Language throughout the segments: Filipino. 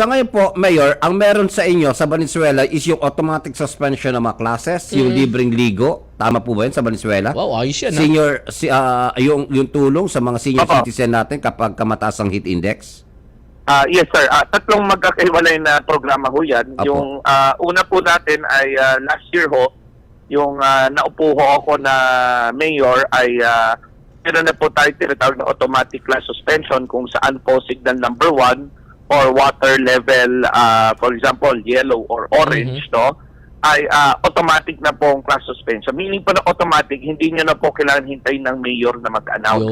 Sa ngayon po, Mayor, ang meron sa inyo sa Valenzuela is yung automatic suspension ng mga classes, yung libreng ligo. Tama po ba yun sa Valenzuela? Wow, ayos yan. ha? Senior, si, ah, yung, yung tulong sa mga senior Opo. citizen natin kapag kamataas ang heat index? Ah, yes sir, Ah, tatlong magkakaiwalay na programa ho yan. Apo. Yung ah, una po natin ay ah, last year ho, yung ah, naupo ho ako na mayor ay uh, meron na po tayo tinatawag na automatic class suspension kung saan po signal number one or water level, ah, for example, yellow or orange, no? ay ah, automatic na po ang class suspension. Meaning po na automatic, hindi nyo na po kailangan hintayin ng mayor na mag-announce.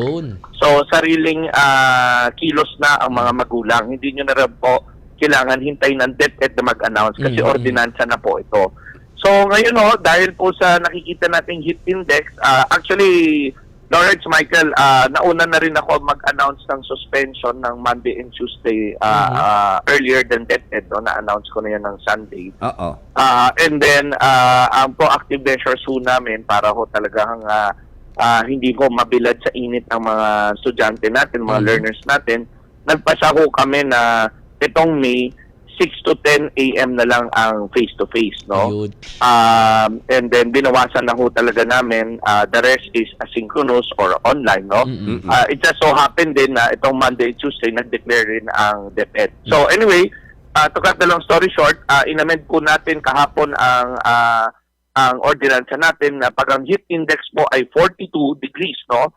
So, sariling ah, kilos na ang mga magulang. Hindi nyo na rin po kailangan hintayin ng DepEd na mag-announce kasi Mhm. ordinansa na po ito. So, ngayon ho, dahil po sa nakikita nating heat index, ah, actually, Lawrence Michael, ah, nauna na rin ako mag-announce ng suspension ng Monday and Tuesday ah, ah, earlier than DepEd. No? Na-announce ko na yan ng Sunday. Oo. Ah, and then, ah, ang proactive measures ho namin para ho talagang ah, ah, hindi ho mabilad sa init ang mga estudyante natin, mga Mhm. learners natin. Nagpasa ho kami na itong May, 6 to 10 a.m. na lang ang face-to-face, no? Um, and then, binawasan na ho talaga namin. ah, the rest is asynchronous or online, no? Mm-mm. Ah, it just so happened din na itong Monday, Tuesday, nag-declare rin ang DepEd. So anyway, uh, to cut the long story short, uh, inamend po natin kahapon ang ah, ang ordinansa natin na pag ang heat index po ay 42 degrees, no?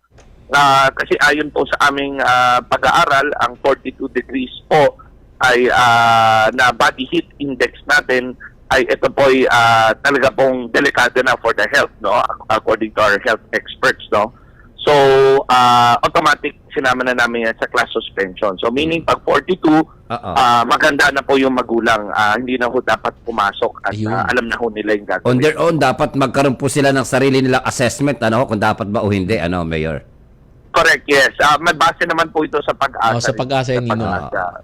Ah, kasi ayon po sa aming ah, pag-aaral, ang 42 degrees po ay ah, na body heat index natin ay ito po ay ah, talaga pong delikado na for the health, no? According to our health experts, no? So, ah, automatic sinama na namin yan sa class suspension. So, meaning pag 42, Oo. ah, maganda na po yung magulang. Ah, hindi na ho dapat pumasok at Ayun. ah, alam na ho nila yung gagawin. On their own, dapat magkaroon po sila ng sarili nilang assessment, ano, kung dapat ba o hindi, ano, Mayor? Correct, yes. Ah, may base naman po ito sa pag-asa. Oh, sa pag-asa Nino. pag-asa.